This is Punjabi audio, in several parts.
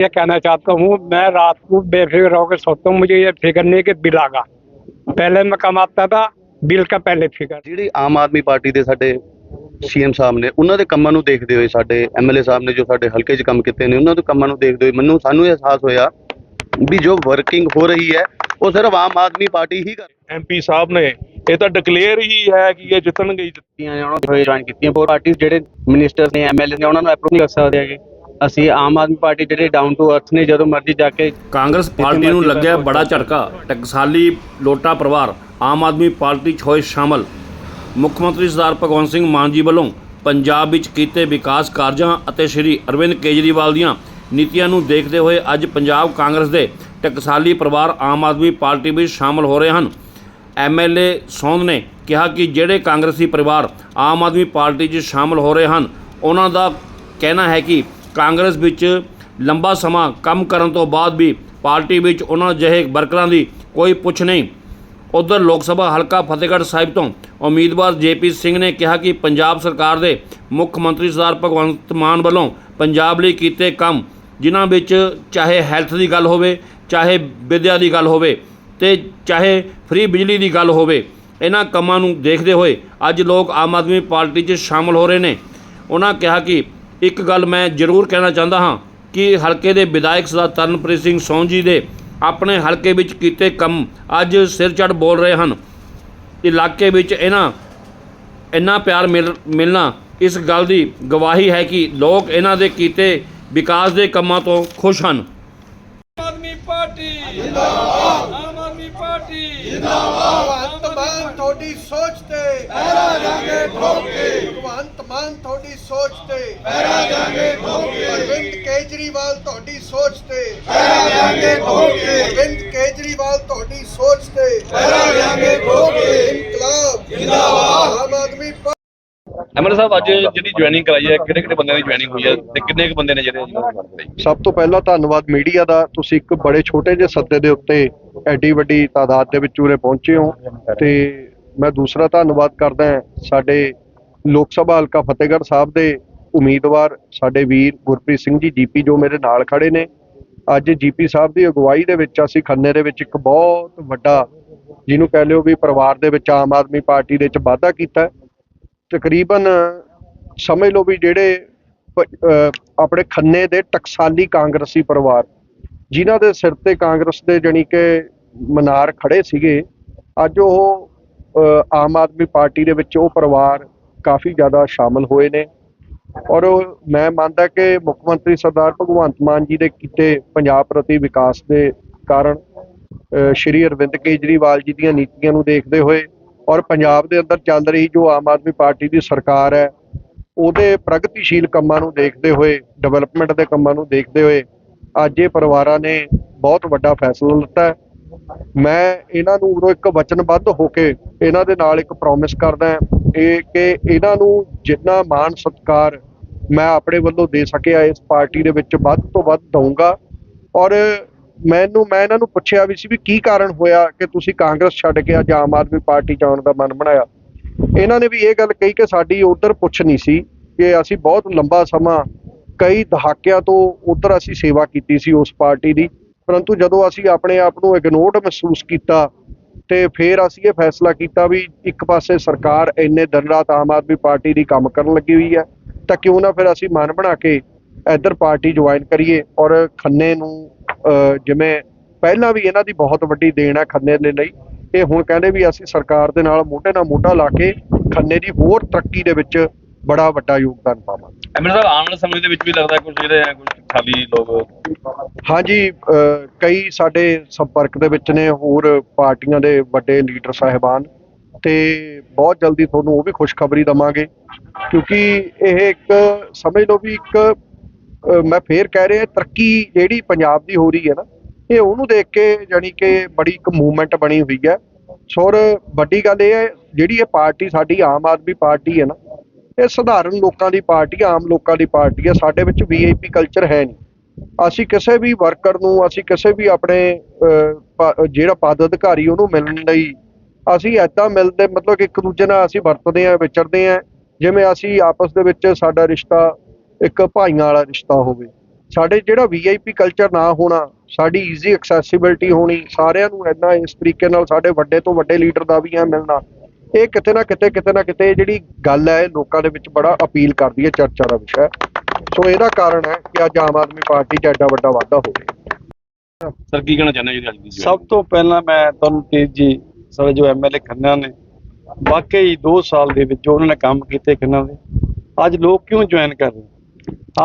ये कहना चाहता हूँ मैं रात को बेफिक्र होकर सोता हूँ मुझे ये फिक्र नहीं कि बिल आगा पहले मैं कमाता था बिल का पहले फिक्र ਜਿਹੜੀ ਆਮ ਆਦਮੀ ਪਾਰਟੀ ਦੇ ਸਾਡੇ ਸੀਐਮ ਸਾਹਿਬ ਨੇ ਉਹਨਾਂ ਦੇ ਕੰਮਾਂ ਨੂੰ ਦੇਖਦੇ ਹੋਏ ਸਾਡੇ ਐਮਐਲਏ ਸਾਹਿਬ ਨੇ ਜੋ ਸਾਡੇ ਹਲਕੇ 'ਚ ਕੰਮ ਕੀਤੇ ਨੇ ਉਹਨਾਂ ਦੇ ਕੰਮਾਂ ਨੂੰ ਦੇਖਦੇ ਹੋਏ ਮੈਨੂੰ ਸਾਨੂੰ ਇਹ ਅਹਿਸਾਸ ਹੋਇਆ ਵੀ ਜੋ ਵਰਕਿੰਗ ਹੋ ਰਹੀ ਹੈ ਉਹ ਸਿਰਫ ਆਮ ਆਦਮੀ ਪਾਰਟੀ ਹੀ ਕਰ ਐਮਪੀ ਸਾਹਿਬ ਨੇ ਇਹ ਤਾਂ ਡਿਕਲੇਅਰ ਹੀ ਹੈ ਕਿ ਇਹ ਜਿੱਤਣਗੇ ਹੀ ਕੀਤੀਆਂ ਨੇ ਉਹਨਾਂ ਨੂੰ ਜੁਆਇਨ ਕੀਤੀਆਂ ਹੋਰ ਪਾਰਟੀ ਜਿਹੜੇ ਮਿਨਿਸਟਰ ਨੇ ਐਮਐਲਏ ਨੇ ਉਹਨਾਂ ਨੂੰ ਅਪਰੂਵ ਨਹੀਂ ਕਰ ਸਕਦੇ ਹੈਗੇ ਅਸੀਂ ਆਮ ਆਦਮੀ ਪਾਰਟੀ ਜਿਹੜੇ ਡਾਊਨ ਟੂ ਅਰਥ ਨੇ ਜਦੋਂ ਮਰਜ਼ੀ ਜਾ ਕੇ ਕਾਂਗਰਸ ਪਾਰਟੀ ਨੂੰ ਲੱਗਿਆ ਬੜਾ ਝਟਕਾ ਟਕਸਾਲੀ ਲੋਟਾ ਪਰਿਵਾਰ ਆਮ ਆਦਮੀ ਪਾਰਟੀ 'ਚ ਹੋਏ ਸ਼ਾਮਲ। ਮੁੱਖ ਮੰਤਰੀ ਸਰਦਾਰ ਭਗਵੰਤ ਸਿੰਘ ਮਾਨ ਜੀ ਵੱਲੋਂ ਪੰਜਾਬ ਵਿੱਚ ਕੀਤੇ ਵਿਕਾਸ ਕਾਰਜਾਂ ਅਤੇ ਸ਼੍ਰੀ ਅਰਵਿੰਦ ਕੇਜਰੀਵਾਲ ਦੀਆਂ ਨੀਤੀਆਂ ਨੂੰ ਦੇਖਦੇ ਹੋਏ ਅੱਜ ਪੰਜਾਬ ਕਾਂਗਰਸ ਦੇ ਟਕਸਾਲੀ ਪਰਿਵਾਰ ਆਮ ਆਦਮੀ ਪਾਰਟੀ ਵਿੱਚ ਸ਼ਾਮਲ ਹੋ ਰਹੇ ਹਨ। ਐਮਐਲਏ ਸੌਂਦ ਨੇ ਕਿਹਾ ਕਿ ਜਿਹੜੇ ਕਾਂਗਰਸੀ ਪਰਿਵਾਰ ਆਮ ਆਦਮੀ ਪਾਰਟੀ 'ਚ ਸ਼ਾਮਲ ਹੋ ਰਹੇ ਹਨ ਉਹਨਾਂ ਦਾ ਕਹਿਣਾ ਹੈ ਕਿ ਕਾਂਗਰਸ ਵਿੱਚ ਲੰਬਾ ਸਮਾਂ ਕੰਮ ਕਰਨ ਤੋਂ ਬਾਅਦ ਵੀ ਪਾਰਟੀ ਵਿੱਚ ਉਹਨਾਂ ਜਿਹੇ ਵਰਕਰਾਂ ਦੀ ਕੋਈ ਪੁੱਛ ਨਹੀਂ। ਉਧਰ ਲੋਕ ਸਭਾ ਹਲਕਾ ਫਤਿਹਗੜ੍ਹ ਸਾਹਿਬ ਤੋਂ ਉਮੀਦਵਾਰ ਜੇਪੀ ਸਿੰਘ ਨੇ ਕਿਹਾ ਕਿ ਪੰਜਾਬ ਸਰਕਾਰ ਦੇ ਮੁੱਖ ਮੰਤਰੀ ਸਰਦਾਰ ਭਗਵੰਤ ਮਾਨ ਵੱਲੋਂ ਪੰਜਾਬ ਲਈ ਕੀਤੇ ਕੰਮ ਜਿਨ੍ਹਾਂ ਵਿੱਚ ਚਾਹੇ ਹੈਲਥ ਦੀ ਗੱਲ ਹੋਵੇ, ਚਾਹੇ ਵਿਦਿਆ ਦੀ ਗੱਲ ਹੋਵੇ ਤੇ ਚਾਹੇ ਫ੍ਰੀ ਬਿਜਲੀ ਦੀ ਗੱਲ ਹੋਵੇ, ਇਹਨਾਂ ਕੰਮਾਂ ਨੂੰ ਦੇਖਦੇ ਹੋਏ ਅੱਜ ਲੋਕ ਆਮ ਆਦਮੀ ਪਾਰਟੀ 'ਚ ਸ਼ਾਮਲ ਹੋ ਰਹੇ ਨੇ। ਉਹਨਾਂ ਕਿਹਾ ਕਿ ਇੱਕ ਗੱਲ ਮੈਂ ਜ਼ਰੂਰ ਕਹਿਣਾ ਚਾਹੁੰਦਾ ਹਾਂ ਕਿ ਹਲਕੇ ਦੇ ਵਿਧਾਇਕ ਸਰਦਾਰ ਤਰਨਪ੍ਰੀਤ ਸਿੰਘ ਸੌਂ ਦੇ ਆਪਣੇ ਹਲਕੇ ਵਿੱਚ ਕੀਤੇ ਕੰਮ ਅੱਜ ਸਿਰ ਚੜ ਬੋਲ ਰਹੇ ਹਨ। ਇਲਾਕੇ ਵਿੱਚ ਇਹਨਾਂ, ਇੰਨਾ ਪਿਆਰ ਮਿਲ, ਮਿਲਣਾ ਇਸ ਗੱਲ ਦੀ ਗਵਾਹੀ ਹੈ ਕਿ ਲੋਕ ਇਹਨਾਂ ਦੇ ਕੀਤੇ ਵਿਕਾਸ ਦੇ ਕੰਮਾਂ ਤੋਂ ਖੁਸ਼ ਹਨ। ਆਮ ਆਦਮੀ ਪਾਰਟੀ ਜਿੰਦਾਬਾਦ ਆਮ ਆਦਮੀ ਪਾਰਟੀ ਭਗਵੰਤ ਤੁਹਾਡੀ ਸੋਚ ਤੇ। ਪਹਿਰਾ ਜਾਗੇ ਠੋਕੇ। ਭਗਵੰਤ ਮਾਨ ਤੁਹਾਡੀ ਸੋਚ ਤੇ। ਪਹਿਰਾ ਜਾਗੇ ਠੋਕੇ। ਅਰਵਿੰਦ ਕੇਜਰੀਵਾਲ ਤੁਹਾਡੀ ਸੋਚ ਤੇ। ਪਹਿਰਾ ਜਾਗੇ ਠੋਕੇ। ਅਰਵਿੰਦ ਕੇਜਰੀਵਾਲ ਤੁਹਾਡੀ ਸੋਚ ਤੇ। ਪਹਿਰਾ ਜਾਗੇ ਠੋਕੇ। ਇਨਕਲਾਬ। ਜਿੰਦਾਬਾਦ। ਆਮ ਆਦਮੀ ਐਮਐਲਏ ਸਾਹਿਬ ਅੱਜ ਜਿਹੜੀ ਜੁਆਇਨਿੰਗ ਕਰਾਈ ਹੈ ਕਿਹੜੇ ਕਿਹੜੇ ਬੰਦਿਆਂ ਦੀ ਜੁਆਇਨਿੰਗ ਹੋਈ ਹੈ ਤੇ ਕਿੰਨੇ ਕੁ ਬੰਦੇ ਨੇ ਜਿਹੜੇ ਸਭ ਤੋਂ ਪਹਿਲਾਂ ਧੰਨਵਾਦ ਮੀਡੀਆ ਦਾ। ਤੁਸੀਂ ਇੱਕ ਬੜੇ ਛੋਟੇ ਜਿਹੇ ਸੱਦੇ ਦੇ ਉੱਤੇ ਐਡੀ ਵੱਡੀ ਤਾਦਾਦ ਦੇ ਵਿੱਚ ਉਰੇ ਪਹੁੰਚੇ ਹੋ ਤੇ ਮੈਂ ਦੂਸਰਾ ਧੰਨਵਾਦ ਕਰਦਾ ਸਾਡੇ ਲੋਕ ਸਭਾ ਹਲਕਾ ਫਤਿਹਗੜ੍ਹ ਸਾਹਿਬ ਦੇ ਉਮੀਦਵਾਰ, ਸਾਡੇ ਵੀਰ ਗੁਰਪ੍ਰੀਤ ਸਿੰਘ ਜੀ, ਜੀਪੀ ਜੋ ਮੇਰੇ ਨਾਲ ਖੜੇ ਨੇ। ਅੱਜ ਜੀਪੀ ਸਾਹਿਬ ਦੀ ਅਗਵਾਈ ਦੇ ਵਿੱਚ ਅਸੀਂ ਖੰਨੇ ਦੇ ਵਿੱਚ ਇੱਕ ਬਹੁਤ ਵੱਡਾ, ਜਿਹਨੂੰ ਕਹਿ ਲਿਓ ਵੀ ਪਰਿਵਾਰ ਦੇ ਵਿੱਚ ਆਮ ਆਦਮੀ ਪਾਰਟੀ ਦੇ ਵਿੱਚ ਵਾਧਾ ਕੀਤਾ। ਤਕਰੀਬਨ ਸਮਝ ਲਓ ਵੀ ਜਿਹੜੇ ਆਪਣੇ ਖੰਨੇ ਦੇ ਟਕਸਾਲੀ ਕਾਂਗਰਸੀ ਪਰਿਵਾਰ, ਜਿਨ੍ਹਾਂ ਦੇ ਸਿਰ ਤੇ ਕਾਂਗਰਸ ਦੇ ਜਾਣੀ ਕਿ ਮਨਾਰ ਖੜੇ ਸੀਗੇ, ਅੱਜ ਉਹ ਆਮ ਆਦਮੀ ਪਾਰਟੀ ਦੇ ਵਿੱਚ ਉਹ ਪਰਿਵਾਰ ਕਾਫੀ ਜ਼ਿਆਦਾ ਸ਼ਾਮਲ ਹੋਏ ਨੇ। ਔਰ ਮੈਂ ਮੰਨਦਾ ਕਿ ਮੁੱਖ ਮੰਤਰੀ ਸਰਦਾਰ ਭਗਵੰਤ ਮਾਨ ਜੀ ਦੇ ਕੀਤੇ ਪੰਜਾਬ ਪ੍ਰਤੀ ਵਿਕਾਸ ਦੇ ਕਾਰਨ ਸ਼੍ਰੀ ਅਰਵਿੰਦ ਕੇਜਰੀਵਾਲ ਜੀ ਦੀਆਂ ਨੀਤੀਆਂ ਨੂੰ ਦੇਖਦੇ ਹੋਏ ਔਰ ਪੰਜਾਬ ਦੇ ਅੰਦਰ ਚੱਲ ਰਹੀ ਜੋ ਆਮ ਆਦਮੀ ਪਾਰਟੀ ਦੀ ਸਰਕਾਰ ਹੈ, ਉਹਦੇ ਪ੍ਰਗਤੀਸ਼ੀਲ ਕੰਮਾਂ ਨੂੰ ਦੇਖਦੇ ਹੋਏ, ਡਿਵੈਲਪਮੈਂਟ ਦੇ ਕੰਮਾਂ ਨੂੰ ਦੇਖਦੇ ਹੋਏ ਅੱਜ ਇਹ ਪਰਿਵਾਰਾਂ ਨੇ ਬਹੁਤ ਵੱਡਾ ਫੈਸਲਾ ਲਿੱਤਾ ਮੈਂ ਇਹਨਾਂ ਨੂੰ ਉਰੋਂ ਇੱਕ ਵਚਨਬੱਧ ਹੋ ਕੇ ਇਹਨਾਂ ਦੇ ਨਾਲ ਇੱਕ ਪ੍ਰੋਮਿਸ ਕਰਦਾ ਇਹ ਕਿ ਇਹਨਾਂ ਨੂੰ ਜਿੰਨਾ ਮਾਣ ਸਤਿਕਾਰ ਮੈਂ ਆਪਣੇ ਵੱਲੋਂ ਦੇ ਸਕਿਆ ਇਸ ਪਾਰਟੀ ਦੇ ਵਿੱਚ ਵੱਧ ਤੋਂ ਵੱਧ ਦਊਂਗਾ। ਔਰ ਮੈਨੂੰ, ਮੈਂ ਇਹਨਾਂ ਨੂੰ ਪੁੱਛਿਆ ਵੀ ਸੀ ਵੀ ਕੀ ਕਾਰਨ ਹੋਇਆ ਕਿ ਤੁਸੀਂ ਕਾਂਗਰਸ ਛੱਡ ਕੇ ਅੱਜ ਆਮ ਆਦਮੀ ਪਾਰਟੀ ਜਾਣ ਦਾ ਮਨ ਬਣਾਇਆ। ਇਹਨਾਂ ਨੇ ਵੀ ਇਹ ਗੱਲ ਕਹੀ ਕਿ ਸਾਡੀ ਉਧਰ ਪੁੱਛ ਨਹੀਂ ਸੀ ਕਿ ਅਸੀਂ ਬਹੁਤ ਲੰਬਾ ਸਮਾਂ ਕਈ ਦਹਾਕਿਆਂ ਤੋਂ ਉਧਰ ਅਸੀਂ ਸੇਵਾ ਕੀਤੀ ਸੀ ਉਸ ਪਾਰਟੀ ਦੀ। ਪਰੰਤੂ ਜਦੋਂ ਅਸੀਂ ਆਪਣੇ ਆਪ ਨੂੰ ਇਗਨੋਰਡ ਮਹਿਸੂਸ ਕੀਤਾ ਤੇ ਫਿਰ ਅਸੀਂ ਇਹ ਫੈਸਲਾ ਕੀਤਾ ਵੀ ਇੱਕ ਪਾਸੇ ਸਰਕਾਰ ਇੰਨੇ ਦਿਨ ਰਾਤ ਆਮ ਆਦਮੀ ਪਾਰਟੀ ਦੀ ਕੰਮ ਕਰਨ ਲੱਗੀ ਹੋਈ ਹੈ, ਤਾਂ ਕਿਉਂ ਨਾ ਫਿਰ ਅਸੀਂ ਮਨ ਬਣਾ ਕੇ ਇੱਧਰ ਪਾਰਟੀ ਜੁਆਇਨ ਕਰੀਏ ਔਰ ਖੰਨੇ ਨੂੰ ਜਿਵੇਂ ਪਹਿਲਾਂ ਵੀ ਇਹਨਾਂ ਦੀ ਬਹੁਤ ਵੱਡੀ ਦੇਣ ਹੈ ਖੰਨੇ ਦੇ ਲਈ, ਇਹ ਹੁਣ ਕਹਿੰਦੇ ਵੀ ਅਸੀਂ ਸਰਕਾਰ ਦੇ ਨਾਲ ਮੋਢੇ ਨਾਲ ਮੋਢਾ ਲਾ ਕੇ ਖੰਨੇ ਦੀ ਹੋਰ ਤਰੱਕੀ ਦੇ ਵਿੱਚ ਬੜਾ ਵੱਡਾ ਯੋਗਦਾਨ ਪਾਵਾਂਗੇ। ਐਮਐਲਏ ਸਾਹਿਬ ਆਉਣ ਵਾਲੇ ਸਮੇਂ ਦੇ ਵਿੱਚ ਵੀ ਲੱਗਦਾ ਕੁਝ ਜਿਹੜੇ ਹੈ ਕੁਝ ਖਾਲੀ ਲੋਕ ਹਾਂਜੀ ਕਈ ਸਾਡੇ ਸੰਪਰਕ ਦੇ ਵਿੱਚ ਨੇ ਹੋਰ ਪਾਰਟੀਆਂ ਦੇ ਵੱਡੇ ਲੀਡਰ ਸਾਹਿਬਾਨ ਤੇ ਬਹੁਤ ਜਲਦੀ ਤੁਹਾਨੂੰ ਉਹ ਵੀ ਖੁਸ਼ਖਬਰੀ ਦਵਾਂਗੇ ਕਿਉਂਕਿ ਇਹ ਇੱਕ ਸਮਝ ਲਓ ਵੀ ਇੱਕ ਮੈਂ ਫੇਰ ਕਹਿ ਰਿਹਾ ਤਰੱਕੀ ਜਿਹੜੀ ਪੰਜਾਬ ਦੀ ਹੋ ਰਹੀ ਹੈ ਨਾ ਇਹ ਉਹਨੂੰ ਦੇਖ ਕੇ ਜਾਨੀ ਕਿ ਬੜੀ ਇੱਕ ਮੂਵਮੈਂਟ ਬਣੀ ਹੋਈ ਹੈ। ਸੌਰ ਵੱਡੀ ਗੱਲ ਇਹ ਹੈ ਜਿਹੜੀ ਇਹ ਪਾਰਟੀ ਸਾਡੀ ਆਮ ਆਦਮੀ ਪਾਰਟੀ ਹੈ ਨਾ ਇਹ ਸਧਾਰਨ ਲੋਕਾਂ ਦੀ ਪਾਰਟੀ ਆਮ ਲੋਕਾਂ ਦੀ ਪਾਰਟੀ ਹੈ ਸਾਡੇ ਵਿੱਚ ਵੀਆਈਪੀ ਕਲਚਰ ਹੈ ਨਹੀਂ। ਅਸੀਂ ਕਿਸੇ ਵੀ ਵਰਕਰ ਨੂੰ, ਅਸੀਂ ਕਿਸੇ ਵੀ ਆਪਣੇ ਜਿਹੜਾ ਪਦ ਅਧਿਕਾਰੀ ਉਹਨੂੰ ਮਿਲਣ ਲਈ, ਅਸੀਂ ਐਦਾਂ ਮਿਲਦੇ, ਮਤਲਬ ਕਿ ਇੱਕ ਦੂਜੇ ਨਾਲ ਅਸੀਂ ਵਰਤਦੇ ਆਂ, ਵਿਚਰਦੇ ਆਂ, ਜਿਵੇਂ ਅਸੀਂ ਆਪਸ ਦੇ ਵਿੱਚ ਸਾਡਾ ਰਿਸ਼ਤਾ, ਇੱਕ ਭਾਈਆਂ ਵਾਲਾ ਰਿਸ਼ਤਾ ਹੋਵੇ। ਸਾਡੇ ਜਿਹੜਾ ਵੀਆਈਪੀ ਕਲਚਰ ਨਾ ਹੋਣਾ, ਸਾਡੀ ਈਜ਼ੀ ਐਕਸੈਸਿਬਿਲਟੀ ਹੋਣੀ, ਸਾਰਿਆਂ ਨੂੰ ਇੰਨਾ ਇਸ ਤਰੀਕੇ ਨਾਲ ਸਾਡੇ ਵੱਡੇ ਤੋਂ ਵੱਡੇ ਲੀਡਰ ਦਾ ਵੀ ਐ ਮਿਲਣਾ ਇਹ ਕਿਤੇ ਨਾ ਕਿਤੇ ਕਿਤੇ ਨਾ ਕਿਤੇ ਇਹ ਜਿਹੜੀ ਗੱਲ ਹੈ ਇਹ ਲੋਕਾਂ ਦੇ ਵਿੱਚ ਬੜਾ ਅਪੀਲ ਕਰਦੀ ਹੈ ਚਰਚਾ ਦਾ ਵਿਸ਼ਾ। ਸੋ ਇਹਦਾ ਕਾਰਨ ਹੈ ਕਿ ਅੱਜ ਆਮ ਆਦਮੀ ਪਾਰਟੀ 'ਚ ਐਡਾ ਵੱਡਾ ਵਾਧਾ ਹੋ ਗਿਆ ਸਰ ਕੀ ਕਹਿਣਾ ਚਾਹੁੰਦੇ ਹੋ ਜੀ ਅੱਜ ਦੀ ਸਭ ਤੋਂ ਪਹਿਲਾਂ ਮੈਂ ਤੁਹਾਨੂੰ ਤੇਜ ਜੀ ਸਾਡੇ ਜੋ ਐਮਐਲਏ ਖੰਨਾ ਨੇ ਵਾਕਈ 2 ਸਾਲ ਦੇ ਵਿੱਚ ਜੋ ਉਹਨਾਂ ਨੇ ਕੰਮ ਕੀਤੇ ਖੰਨਾ ਦੇ ਅੱਜ ਲੋਕ ਕਿਉਂ ਜੁਆਇਨ ਕਰ ਰਹੇ?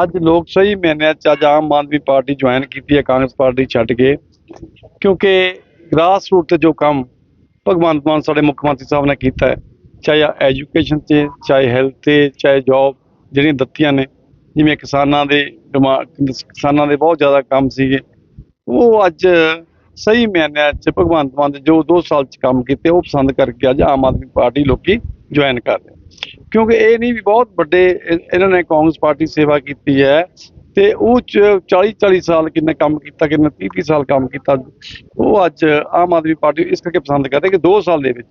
ਅੱਜ ਲੋਕ ਸਹੀ ਮੈਨੇ ਚ ਅੱਜ ਆਮ ਆਦਮੀ ਪਾਰਟੀ ਜੁਆਇਨ ਕੀਤੀ ਹੈ ਕਾਂਗਰਸ ਪਾਰਟੀ ਛੱਡ ਕੇ ਕਿਉਂਕਿ ਗ੍ਰਾਸ ਰੂਟ ਤੇ ਜੋ ਕੰਮ ਭਗਵੰਤ ਮਾਨ ਸਾਡੇ ਮੁੱਖ ਮੰਤਰੀ ਸਾਹਿਬ ਨੇ ਕੀਤਾ ਹੈ। ਚਾਹੇ ਐਜੂਕੇਸ਼ਨ ਤੇ, ਚਾਹੇ ਹੈਲਥ ਤੇ, ਚਾਹੇ ਜੌਬ ਜਿਹੜੀਆਂ ਦਿੱਤੀਆਂ ਨੇ, ਜਿਵੇਂ ਕਿਸਾਨਾਂ ਦੇ ਡਿਮਾ- ਕਿਸਾਨਾਂ ਦੇ ਬਹੁਤ ਜ਼ਿਆਦਾ ਕੰਮ ਸੀਗੇ। ਉਹ ਅੱਜ ਸਹੀ ਮਾਇਨਿਆਂ 'ਚ ਭਗਵੰਤ ਮਾਨ ਦੇ ਜੋ 2 ਸਾਲ 'ਚ ਕੰਮ ਕੀਤੇ, ਉਹ ਪਸੰਦ ਕਰਕੇ ਅੱਜ ਆਮ ਆਦਮੀ ਪਾਰਟੀ ਲੋਕੀ ਜੁਆਇਨ ਕਰ ਰਹੇ ਕਿਉਂਕਿ ਇਹ ਨਹੀਂ ਵੀ ਬਹੁਤ ਵੱਡੇ ਇਹਨਾਂ ਨੇ ਕਾਂਗਰਸ ਪਾਰਟੀ ਸੇਵਾ ਕੀਤੀ ਹੈ। ਤੇ ਉਹ 40 40 ਸਾਲ ਕਿੰਨੇ ਕੰਮ ਕੀਤਾ, ਕਿੰਨੇ 30 30 ਸਾਲ ਕੰਮ ਕੀਤਾ। ਉਹ ਅੱਜ ਆਮ ਆਦਮੀ ਪਾਰਟੀ ਇਸ ਕਰਕੇ ਪਸੰਦ ਕਰਦੇ ਕਿ 2 ਸਾਲ ਦੇ ਵਿੱਚ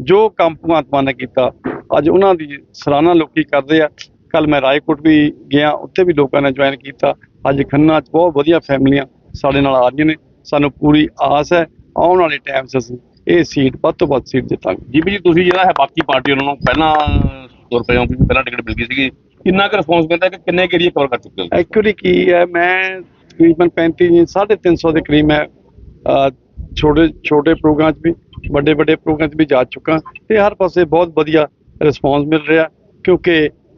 ਜੋ ਕੰਮ ਭਗਵੰਤ ਮਾਨ ਨੇ ਕੀਤਾ, ਅੱਜ ਉਹਨਾਂ ਦੀ ਸਰਾਹਨਾ ਲੋਕੀ ਕਰਦੇ ਆ। ਕੱਲ ਮੈਂ ਰਾਏਕੋਟ ਵੀ ਗਿਆ, ਉੱਥੇ ਵੀ ਲੋਕਾਂ ਨੇ ਜੁਆਇਨ ਕੀਤਾ। ਅੱਜ ਖੰਨਾ 'ਚ ਬਹੁਤ ਵਧੀਆ ਫੈਮਲੀਆਂ ਸਾਡੇ ਨਾਲ ਆ ਰਹੀਆਂ ਨੇ। ਸਾਨੂੰ ਪੂਰੀ ਆਸ ਹੈ, ਆਉਣ ਵਾਲੇ ਟਾਈਮ 'ਚ ਅਸੀਂ ਇਹ ਸੀਟ ਵੱਧ ਤੋਂ ਵੱਧ ਸੀਟ ਜਿੱਤਾਂਗੇ। ਜੀ ਜੀ, ਤੁਸੀਂ ਜਿਹੜਾ ਹੈ ਬਾਕੀ ਪਾਰਟੀ ਉਹਨਾਂ ਨੂੰ ਪਹਿਲਾਂ ਤੁਰ ਪਏ ਹੋ, ਕਿਉਂਕਿ ਪਹਿਲਾਂ ਟਿਕਟ ਮਿਲ ਗਈ ਸੀਗੀ। ਕਿੰਨਾ ਕੁ ਰਿਸਪੌਂਸ ਮਿਲਦਾ ਕਿ ਕਿੰਨੇ ਏਰੀਆ ਕਵਰ ਕਰ ਚੁੱਕੇ ਹੋ ਐਕਚੁਅਲੀ ਕੀ ਹੈ, ਮੈਂ ਤਕਰੀਬਨ 35 350 ਦੇ ਕਰੀਬ ਮੈਂ ਛੋਟੇ ਛੋਟੇ ਪ੍ਰੋਗਰਾਮ 'ਚ ਵੀ, ਵੱਡੇ ਵੱਡੇ ਪ੍ਰੋਗਰਾਮ 'ਚ ਵੀ ਜਾ ਚੁੱਕਾ ਤੇ ਹਰ ਪਾਸੇ ਬਹੁਤ ਵਧੀਆ ਰਿਸਪੌਂਸ ਮਿਲ ਰਿਹਾ ਕਿਉਂਕਿ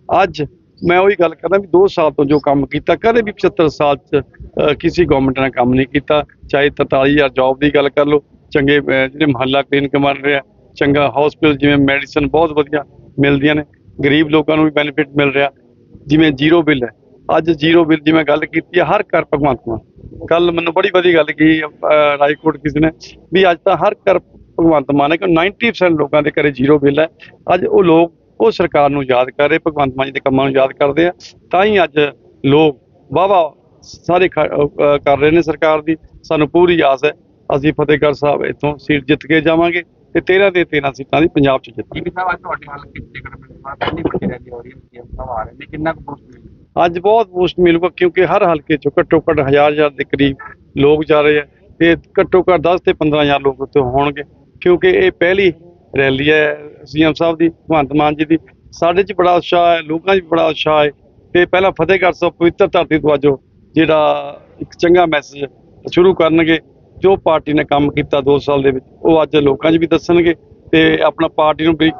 ਅੱਜ ਮੈਂ ਉਹੀ ਗੱਲ ਕਰਦਾ ਵੀ 2 ਸਾਲ ਤੋਂ ਜੋ ਕੰਮ ਕੀਤਾ, ਕਦੇ ਵੀ 75 ਸਾਲ 'ਚ ਕਿਸੇ ਗਵਰਨਮੈਂਟ ਨੇ ਕੰਮ ਨਹੀਂ ਕੀਤਾ, ਚਾਹੇ 43000 ਜੌਬ ਦੀ ਗੱਲ ਕਰ ਲਓ, ਚੰਗੇ ਜਿਹੜੇ ਮਹੱਲਾ ਕਲੀਨਿਕ ਬਣ ਰਿਹਾ, ਚੰਗਾ ਹਸਪੀਟਲ ਜਿਵੇਂ ਮੈਡੀਸਨ ਬਹੁਤ ਵਧੀਆ ਮਿਲਦੀਆਂ ਨੇ। ਗਰੀਬ ਲੋਕਾਂ ਨੂੰ ਵੀ ਬੈਨੀਫਿਟ ਮਿਲ ਰਿਹਾ। ਜਿਵੇਂ ਜ਼ੀਰੋ ਬਿੱਲ ਹੈ। ਅੱਜ ਜ਼ੀਰੋ ਬਿੱਲ ਦੀ ਮੈਂ ਗੱਲ ਕੀਤੀ ਹੈ, ਹਰ ਘਰ ਭਗਵੰਤ ਮਾਨ। ਕੱਲ ਮੈਨੂੰ ਬੜੀ ਵਧੀਆ ਗੱਲ ਕੀ ਰਾਜਕੋਟ ਕਿਸੇ ਨੇ, ਵੀ ਅੱਜ ਤਾਂ ਹਰ ਘਰ ਭਗਵੰਤ ਮਾਨ ਹੈ ਕਿ 90% ਲੋਕਾਂ ਦੇ ਘਰੇ ਜ਼ੀਰੋ ਬਿੱਲ ਹੈ। ਅੱਜ ਉਹ ਲੋਕ, ਉਹ ਸਰਕਾਰ ਨੂੰ ਯਾਦ ਕਰ ਰਹੇ, ਭਗਵੰਤ ਮਾਨ ਜੀ ਦੇ ਕੰਮਾਂ ਨੂੰ ਯਾਦ ਕਰਦੇ ਆ। ਤਾਂ ਹੀ ਅੱਜ ਲੋਕ ਵਾਵਾ ਸਾਰੇ ਕਰ ਰਹੇ ਨੇ ਸਰਕਾਰ ਦੀ। ਸਾਨੂੰ ਪੂਰੀ ਆਸ ਹੈ, ਅਸੀਂ ਫਤਿਹਗੜ੍ਹ ਸਾਹਿਬ ਇੱਥੋਂ ਸੀਟ ਜਿੱਤ ਕੇ ਜਾਵਾਂਗੇ। ਤੇ 13 ਦੇ 13 ਸੀਟਾਂ ਦੀ ਪੰਜਾਬ 'ਚ ਸਾਹਿਬ ਅੱਜ ਤੁਹਾਡੇ ਹਲਕੇ ਦੀ ਟਿਕਟ ਮਿਲਣ ਵਾਲਾ ਪਹਿਲੀ ਵੱਡੀ ਰੈਲੀ ਹੋ ਰਹੀ ਹੈ ਸੀਐਮ ਸਾਹਿਬ ਆ ਰਹੇ ਨੇ ਕਿੰਨਾ ਕੁ ਬੂਸਟ ਮਿਲੇਗਾ ਅੱਜ ਬਹੁਤ ਬੂਸਟ ਮਿਲੂਗਾ ਕਿਉਂਕਿ ਹਰ ਹਲਕੇ ਚੋਂ ਘੱਟੋ ਘੱਟ ਹਜ਼ਾਰ ਹਜ਼ਾਰ ਦੇ ਕਰੀਬ ਲੋਕ ਜਾ ਰਹੇ ਆ ਤੇ ਘੱਟੋ ਘੱਟ 10 ਤੇ 15000 ਲੋਕ ਉੱਥੇ ਹੋਣਗੇ ਕਿਉਂਕਿ ਇਹ ਪਹਿਲੀ ਰੈਲੀ ਹੈ ਸੀਐਮ ਸਾਹਿਬ ਦੀ ਭਗਵੰਤ ਮਾਨ ਜੀ ਦੀ। ਸਾਡੇ 'ਚ ਬੜਾ ਉਤਸ਼ਾਹ ਹੈ ਲੋਕਾਂ 'ਚ ਬੜਾ ਉਤਸ਼ਾਹ ਹੈ ਤੇ ਪਹਿਲਾਂ ਫਤਿਹਗੜ੍ਹ ਸਾਹਿਬ ਪਵਿੱਤਰ ਧਰਤੀ ਤੋਂ ਅੱਜ ਜਿਹੜਾ ਇੱਕ ਚੰਗਾ ਮੈਸੇਜ ਸ਼ੁਰੂ ਕਰਨਗੇ। ਜੋ ਪਾਰਟੀ ਨੇ ਕੰਮ ਕੀਤਾ 2 ਸਾਲ ਦੇ ਵਿੱਚ, ਉਹ ਅੱਜ ਲੋਕਾਂ 'ਚ ਵੀ ਦੱਸਣਗੇ ਤੇ ਆਪਣਾ ਪਾਰਟੀ ਨੂੰ ਵੀ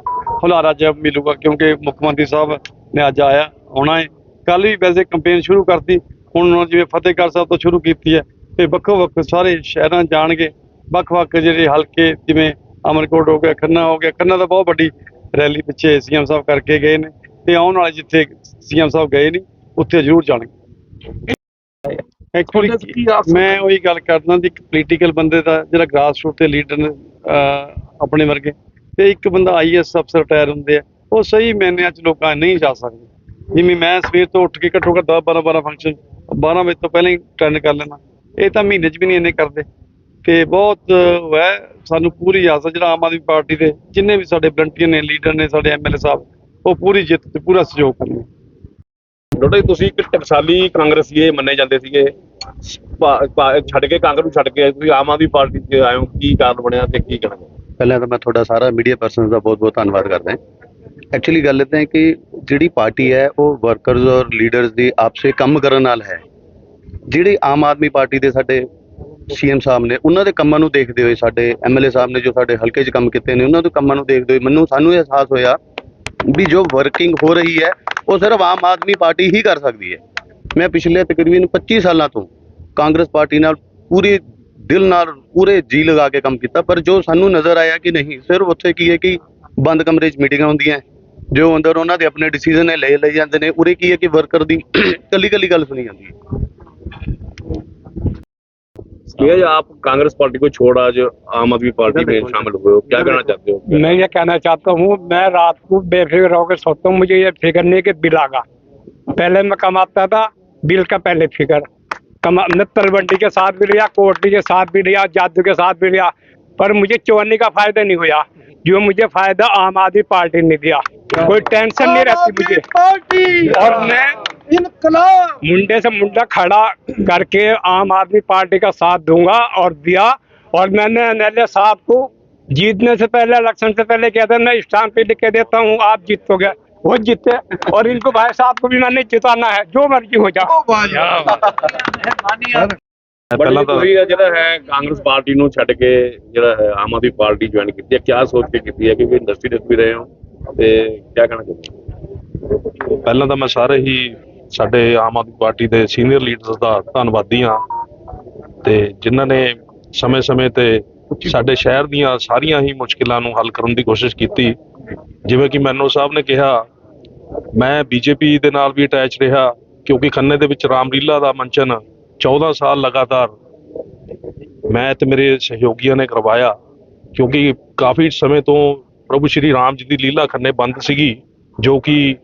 ਹੁਲਾਰਾ ਜਿਹਾ ਮਿਲੂਗਾ ਕਿਉਂਕਿ ਮੁੱਖ ਮੰਤਰੀ ਸਾਹਿਬ ਨੇ ਅੱਜ ਆਇਆ, ਆਉਣਾ ਹੈ। ਕੱਲ ਵੀ ਵੈਸੇ ਕੰਪੇਨ ਸ਼ੁਰੂ ਕਰਤੀ, ਹੁਣ ਜਿਵੇਂ ਫਤਿਹਗੜ੍ਹ ਸਾਹਿਬ ਤੋਂ ਸ਼ੁਰੂ ਕੀਤੀ ਹੈ, ਤੇ ਵੱਖੋ ਵੱਖ ਸਾਰੇ ਸ਼ਹਿਰਾਂ ਜਾਣਗੇ। ਵੱਖ-ਵੱਖ ਜਿਹੜੇ ਹਲਕੇ ਜਿਵੇਂ ਅਮਰਕੋਟ ਹੋ ਗਿਆ, ਖੰਨਾ ਹੋ ਗਿਆ, ਖੰਨਾ ਦਾ ਬਹੁਤ ਵੱਡੀ ਰੈਲੀ ਪਿੱਛੇ ਸੀਐਮ ਸਾਹਿਬ ਕਰਕੇ ਗਏ ਨੇ, ਤੇ ਆਉਣ ਵਾਲੇ ਜਿੱਥੇ ਸੀਐਮ ਸਾਹਿਬ ਗਏ ਨਹੀਂ, ਉੱਥੇ ਜ਼ਰੂਰ ਜਾਣਗੇ। ਐਕਚੁਅਲੀ ਮੈਂ ਉਹੀ ਗੱਲ ਕਰਦਾ ਕਿ ਇੱਕ ਪੋਲੀਟੀਕਲ ਬੰਦੇ ਦਾ ਜਿਹੜਾ ਗ੍ਰਾਸ ਰੂਟ ਤੇ ਲੀਡਰ ਨੇ ਆਪਣੇ ਵਰਗੇ ਤੇ ਇੱਕ ਬੰਦਾ ਆਈਐਸ ਅਫਸਰ ਰਿਟਾਇਰ ਹੁੰਦੇ ਆ ਉਹ ਸਹੀ ਮੈਨਿਆਂ ਚ ਲੋਕਾਂ ਨਹੀਂ ਜਾ ਸਕਦੇ। ਜਿਵੇਂ ਮੈਂ ਸਵੇਰ ਤੋਂ ਉੱਠ ਕੇ ਘੱਟੋ ਘੱਟ 10 12 12 ਫੰਕਸ਼ਨ 12 ਵਜੇ ਤੋਂ ਪਹਿਲਾਂ ਹੀ ਅਟੈਂਡ ਕਰ ਲੈਣਾ ਇਹ ਤਾਂ ਮਹੀਨੇ ਚ ਵੀ ਨਹੀਂ ਇੰਨੇ ਕਰਦੇ। ਤੇ ਬਹੁਤ ਹੈ ਸਾਨੂੰ ਪੂਰੀ ਆਸ ਜਿਹੜਾ ਆਮ ਆਦਮੀ ਪਾਰਟੀ ਦੇ ਜਿੰਨੇ ਵੀ ਸਾਡੇ ਵਲੰਟੀਅਰ ਨੇ ਲੀਡਰ ਨੇ ਸਾਡੇ ਐਮਐਲਏ ਸਾਹਿਬ ਉਹ ਪੂਰੀ ਜਿੱਤ ਤੇ ਪੂਰਾ ਸਹਿਯੋਗ ਕਰਨਗੇ। ਡੋਡਾ ਜੀ ਤੁਸੀਂ ਇੱਕ ਟਕਸਾਲੀ ਕਾਂਗਰਸੀਏ ਮੰਨੇ ਜਾਂਦੇ ਸੀਗੇ। ਭਾ- ਭਾ- ਛੱਡ ਕੇ ਕਾਂਗਰਸ ਨੂੰ ਛੱਡ ਕੇ ਤੁਸੀਂ ਆਮ ਆਦਮੀ ਪਾਰਟੀ 'ਚ ਆਏ ਹੋ, ਕੀ ਕਾਰਨ ਬਣਿਆ ਤੇ ਕੀ ਕਹਿਣਾ ਪਹਿਲਾਂ ਤਾਂ ਮੈਂ ਤੁਹਾਡਾ ਸਾਰਾ ਮੀਡੀਆ ਪਰਸਨਸ ਦਾ ਬਹੁਤ-ਬਹੁਤ ਧੰਨਵਾਦ ਕਰਦਾ ਹਾਂ। ਐਕਚੁਅਲੀ ਗੱਲ ਇਹ ਹੈ ਕਿ ਜਿਹੜੀ ਪਾਰਟੀ ਹੈ, ਉਹ ਵਰਕਰਸ ਔਰ ਲੀਡਰਸ ਦੀ ਆਪਸੇ ਕੰਮ ਕਰਨ ਨਾਲ ਹੈ। ਜਿਹੜੀ ਆਮ ਆਦਮੀ ਪਾਰਟੀ ਦੇ ਸਾਡੇ ਸੀਐਮ ਸਾਹਿਬ ਨੇ, ਉਹਨਾਂ ਦੇ ਕੰਮਾਂ ਨੂੰ ਦੇਖਦੇ ਹੋਏ, ਸਾਡੇ ਐਮਐਲਏ ਸਾਹਿਬ ਨੇ ਜੋ ਸਾਡੇ ਹਲਕੇ 'ਚ ਕੰਮ ਕੀਤੇ ਨੇ, ਉਹਨਾਂ ਦੇ ਕੰਮਾਂ ਨੂੰ ਦੇਖਦੇ ਹੋਏ ਮੈਨੂੰ ਸਾਨੂੰ ਇਹ ਅਹਿਸਾਸ ਹੋਇਆ ਵੀ ਜੋ ਵਰਕਿੰਗ ਹੋ ਰਹੀ ਹੈ ਉਹ ਸਿਰਫ ਆਮ ਆਦਮੀ ਪਾਰਟੀ ਹੀ ਕਰ ਸਕਦੀ ਹੈ। ਮੈਂ ਪਿਛਲੇ ਤਕਰੀਬਨ 25 ਸਾਲਾਂ ਤੋਂ ਕਾਂਗਰਸ ਪਾਰਟੀ ਨਾਲ ਪੂਰੀ ਦਿਲ ਨਾਲ, ਪੂਰੇ ਜੀ ਲਗਾ ਕੇ ਕੰਮ ਕੀਤਾ, ਪਰ ਜੋ ਸਾਨੂੰ ਨਜ਼ਰ ਆਇਆ ਕਿ ਨਹੀਂ, ਸਿਰਫ ਉੱਥੇ ਕੀ ਹੈ ਕਿ ਬੰਦ ਕਮਰੇ 'ਚ ਮੀਟਿੰਗਾਂ ਹੁੰਦੀਆਂ ਜੋ ਅੰਦਰ ਉਹਨਾਂ ਦੇ ਆਪਣੇ ਡਿਸੀਜਨ ਨੇ ਲੈ ਲਏ ਜਾਂਦੇ ਨੇ, ਉਰੇ ਕੀ ਹੈ ਕਿ ਵਰਕਰ ਦੀ ਕੱਲੀ ਕੱਲੀ ਗੱਲ ਸੁਣੀ ਜਾਂਦੀ ਹੈ। ये आप कांग्रेस पार्टी को छोड़ आज आम आदमी पार्टी में शामिल हुए हो? क्या कहना चाहते हो? मैं ये कहना चाहता हूँ मैं रात को बेफिक्र होकर सोता हूँ मुझे ये फ़िक्र नहीं कि बिल आगा। पहले मैं कमाता था बिल का पहले फ़िक्र। कमा तलवंडी के साथ भी लिया कोटली के साथ भी लिया जादू के साथ भी लिया पर मुझे चौनी का फ़ायदा नहीं हुआ जो मुझे फ़ायदा आम आदमी पार्टी ने दिया। कोई टेंशन नहीं रहती मुझे। और मैं इनकलाब मुंडे से मुंडा खड़ा करके आम आदमी पार्टी का साथ दूंगा और दिया और मैंने एमएलए साहब को जीतने से पहले इलेक्शन से पहले कहता था मैं स्टाम्प पे लिख के देता हूँ आप जीतोगे वो जीते और इनको भाई साहब को भी मैंने जिताना है जो मर्जी हो जाओ ਪਹਿਲਾਂ ਤਾਂ ਤੁਸੀਂ ਇਹ ਜਿਹੜਾ ਹੈ ਕਾਂਗਰਸ ਪਾਰਟੀ ਨੂੰ ਛੱਡ ਕੇ ਜਿਹੜਾ ਹੈ ਆਮ ਆਦਮੀ ਪਾਰਟੀ ਜੁਆਇਨ ਕੀਤੀ ਹੈ ਕਿਆ ਸੋਚ ਕੇ ਕੀਤੀ ਹੈ ਕਿਉਂਕਿ ਇੰਡਸਟਰੀ ਦੇ ਵੀ ਰਹੇ ਹੋ ਤੇ ਕਿਆ ਕਹਿਣਾ ਚਾਹੁੰਦੇ ਹੋ ਪਹਿਲਾਂ ਤਾਂ ਮੈਂ ਸਾਰੇ ਹੀ ਸਾਡੇ ਆਮ ਆਦਮੀ ਪਾਰਟੀ ਦੇ ਸੀਨੀਅਰ ਲੀਡਰਸ ਦਾ ਧੰਨਵਾਦੀ ਹਾਂ ਤੇ ਜਿਨ੍ਹਾਂ ਨੇ ਸਮੇਂ-ਸਮੇਂ ਤੇ ਸਾਡੇ ਸ਼ਹਿਰ ਦੀਆਂ ਸਾਰੀਆਂ ਹੀ ਮੁਸ਼ਕਿਲਾਂ ਨੂੰ ਹੱਲ ਕਰਨ ਦੀ ਕੋਸ਼ਿਸ਼ ਕੀਤੀ। ਜਿਵੇਂ ਕਿ ਮੈਨੋ ਸਾਹਿਬ ਨੇ ਕਿਹਾ ਮੈਂ ਬੀਜੇਪੀ ਦੇ ਨਾਲ ਵੀ ਅਟੈਚ ਰਿਹਾ ਕਿਉਂਕਿ ਖੰਨੇ ਦੇ ਵਿੱਚ ਰਾਮਲੀਲਾ ਦਾ ਮੰਚਨ 14 ਸਾਲ ਲਗਾਤਾਰ ਮੈਂ ਤੇ ਮੇਰੇ ਸਹਿਯੋਗੀਆਂ ਨੇ ਕਰਵਾਇਆ ਕਿਉਂਕਿ ਕਾਫੀ ਸਮੇਂ ਤੋਂ ਪ੍ਰਭੂ ਸ਼੍ਰੀ ਰਾਮ ਜੀ ਦੀ ਲੀਲਾ ਖੰਨੇ ਬੰਦ ਸੀਗੀ ਜੋ ਕਿ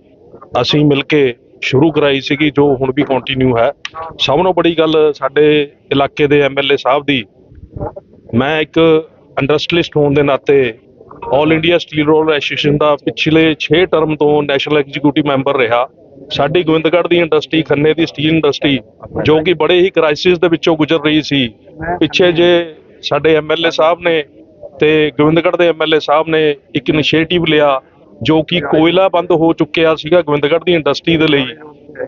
ਅਸੀਂ ਮਿਲ ਕੇ ਸ਼ੁਰੂ ਕਰਾਈ ਸੀਗੀ, ਜੋ ਹੁਣ ਵੀ ਕੰਟੀਨਿਊ ਹੈ। ਸਭ ਤੋਂ ਬੜੀ ਗੱਲ ਸਾਡੇ ਇਲਾਕੇ ਦੇ ਐਮਐਲਏ ਸਾਹਿਬ ਦੀ। ਮੈਂ ਇੱਕ ਇੰਡਸਟਰੀਲਿਸਟ ਹੋਣ ਦੇ ਨਾਤੇ all India steel roll association ਦਾ ਪਿਛਲੇ 6 ਟਰਮ ਤੋਂ ਨੈਸ਼ਨਲ ਐਗਜ਼ੀਕਿਊਟਿਵ ਮੈਂਬਰ ਰਿਹਾ। ਸਾਡੀ ਗੋਬਿੰਦਗੜ੍ਹ ਦੀ ਇੰਡਸਟਰੀ ਖੰਨੇ ਦੀ ਸਟੀਲ ਇੰਡਸਟਰੀ ਜੋ ਕਿ ਬੜੇ ਹੀ ਕ੍ਰਾਈਸਿਸ ਦੇ ਵਿੱਚੋਂ ਗੁਜ਼ਰ ਰਹੀ ਸੀ। ਪਿੱਛੇ ਜੇ ਸਾਡੇ ਐਮਐਲਏ ਸਾਹਿਬ ਨੇ ਤੇ ਗੋਬਿੰਦਗੜ੍ਹ ਦੇ ਐਮਐਲਏ ਸਾਹਿਬ ਨੇ ਇੱਕ ਇਨੀਸ਼ੀਏਟਿਵ ਲਿਆ। ਜੋ ਕਿ ਕੋਇਲਾ ਬੰਦ ਹੋ ਚੁੱਕਿਆ ਸੀਗਾ ਗੋਬਿੰਦਗੜ੍ਹ ਦੀ ਇੰਡਸਟਰੀ ਦੇ ਲਈ।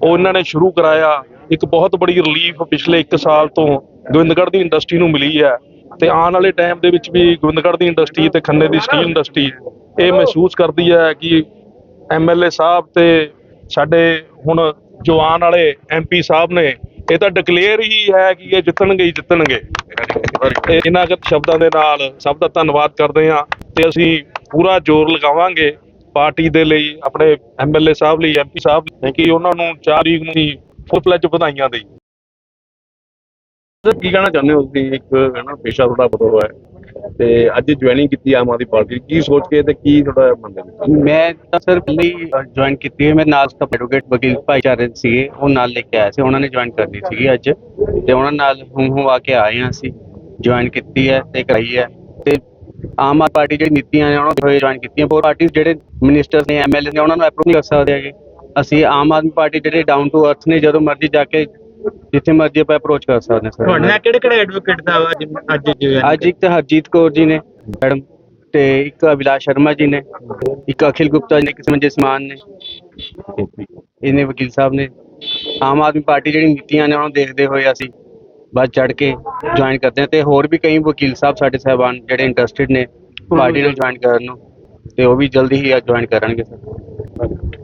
ਉਹ ਇਹਨਾਂ ਨੇ ਸ਼ੁਰੂ ਕਰਾਇਆ। ਇੱਕ ਬਹੁਤ ਬੜੀ ਰਿਲੀਫ ਪਿਛਲੇ 1 ਸਾਲ ਤੋਂ ਗੋਬਿੰਦਗੜ੍ਹ ਦੀ ਇੰਡਸਟਰੀ ਨੂੰ ਮਿਲੀ ਹੈ। ਤੇ ਆਉਣ ਵਾਲੇ ਟਾਈਮ ਦੇ ਵਿੱਚ ਵੀ ਗੋਬਿੰਦਗੜ੍ਹ ਦੀ ਇੰਡਸਟਰੀ ਤੇ ਖੰਨੇ ਦੀ ਸਟੀਲ ਇੰਡਸਟਰੀ ਇਹ ਮਹਿਸੂਸ ਕਰਦੀ ਹੈ ਕਿ ਐਮਐਲਏ ਸਾਹਿਬ ਤੇ ਸਾਡੇ ਹੁਣ ਜੋ ਆਉਣ ਵਾਲੇ ਐਮਪੀ ਸਾਹਿਬ ਨੇ ਇਹ ਤਾਂ ਡਿਕਲੇਅਰ ਹੀ ਹੈ ਕਿ ਇਹ ਜਿੱਤਣਗੇ ਹੀ ਜਿੱਤਣਗੇ। ਤੇ ਇਹਨਾਂ ਸ਼ਬਦਾਂ ਦੇ ਨਾਲ ਸਭ ਦਾ ਧੰਨਵਾਦ ਕਰਦੇ ਹਾਂ ਤੇ ਅਸੀਂ ਪੂਰਾ ਜ਼ੋਰ ਲਗਾਵਾਂਗੇ। ਪਾਰਟੀ ਦੇ ਲਈ ਆਪਣੇ ਐਮਐਲਏ ਸਾਹਿਬ ਲਈ ਐਮਪੀ ਸਾਹਿਬ ਲਈ ਕਿ ਉਹਨਾਂ ਨੂੰ 4 ਤਰੀਕ ਨੂੰ ਹੀ ਫੁੱਲ ਫਲੈਜ ਵਧਾਈਆਂ ਦੇਈ। ਸਰ ਕੀ ਕਹਿਣਾ ਚਾਹੁੰਦੇ ਹੋ ਤੁਸੀਂ? ਇੱਕ ਨਾ ਪੇਸ਼ਾ ਤੁਹਾਡਾ ਬਦਲ ਹੈ। ਤੇ ਅੱਜ ਜੁਆਇਨਿੰਗ ਕੀਤੀ ਆਮ ਆਦਮੀ ਪਾਰਟੀ ਕੀ ਸੋਚ ਕੇ ਤੇ ਕੀ ਤੁਹਾਡਾ ਮੰਨਦੇ ਮੈਂ ਤਾਂ ਸਰ ਪਹਿਲੀ ਜੁਆਇਨ ਕੀਤੀ ਹੈ ਮੈਂ ਨਾਲ ਸਟਾਫ ਐਡਵੋਕੇਟ ਵਕੀਲ ਭਾਈਚਾਰੇ ਸੀਗੇ ਉਹ ਨਾਲ ਲੈ ਕੇ ਆਏ ਸੀ ਉਹਨਾਂ ਨੇ ਜੁਆਇਨ ਕਰਨੀ ਸੀਗੀ ਅੱਜ। ਤੇ ਉਹਨਾਂ ਨਾਲ ਹੂੰ ਹੂੰ ਆ ਕੇ ਆਏ ਹਾਂ ਅਸੀਂ ਜੁਆਇਨ ਕੀਤੀ ਹੈ ਤੇ ਕਰਾਈ ਹੈ। ਤੇ ਆਮ ਆਦਮੀ ਪਾਰਟੀ ਜਿਹੜੀ ਨੀਤੀਆਂ ਨੇ ਉਹਨਾਂ ਦੇ ਜੁਆਇਨ ਕੀਤੀਆਂ। ਹੋਰ ਪਾਰਟੀ ਜਿਹੜੇ ਮਿਨਿਸਟਰ ਨੇ ਐਮਐਲਏ ਨੇ ਉਹਨਾਂ ਨੂੰ ਅਪਰੂਵ ਨਹੀਂ ਕਰ ਸਕਦੇ ਹੈਗੇ। ਅਸੀਂ ਆਮ ਆਦਮੀ ਪਾਰਟੀ ਜਿਹੜੇ ਡਾਊਨ ਟੂ ਅਰਥ ਨੇ ਜਦੋਂ ਮਰਜ਼ੀ ਜਾ ਕੇ ਜਿੱਥੇ ਮਰਜ਼ੀ ਆਪਾਂ ਅਪਰੋਚ ਕਰ ਸਕਦੇ ਹਾਂ ਤੁਹਾਡੇ ਨਾਲ ਕਿਹੜੇ ਕਿਹੜੇ ਐਡਵੋਕੇਟ ਦਾ ਅੱਜ ਅੱਜ ਇੱਕ ਤਾਂ ਹਰਜੀਤ ਕੌਰ ਜੀ ਨੇ ਮੈਡਮ ਤੇ ਇੱਕ ਅਭਿਲਾਸ਼ ਸ਼ਰਮਾ ਜੀ ਨੇ ਇੱਕ ਅਖਿਲ ਗੁਪਤਾ ਜੀ ਨੇ ਇੱਕ ਸਮੰਜਸ ਮਾਨ ਨੇ ਇਹਨੇ ਵਕੀਲ ਸਾਹਿਬ ਨੇ। ਆਮ ਆਦਮੀ ਪਾਰਟੀ ਜਿਹੜੀ ਨੀਤੀਆਂ ਨੇ ਉਹਨਾਂ ਨੂੰ ਦੇਖਦੇ ਹੋਏ ਅਸੀਂ ਬਸ ਚੜ ਕੇ ਜੁਆਇਨ ਕਰਦੇ ਹਾਂ ਤੇ ਹੋਰ ਵੀ ਕਈ ਵਕੀਲ ਸਾਹਿਬ ਸਾਡੇ ਸਾਹਿਬਾਨ ਜਿਹੜੇ ਇੰਟਰਸਟਿਡ ਨੇ ਪਾਰਟੀ ਨੂੰ ਜੁਆਇਨ ਕਰਨ ਨੂੰ ਤੇ ਉਹ ਵੀ ਜਲਦੀ ਹੀ ਜੁਆਇਨ ਕਰਨਗੇ ਸਰ।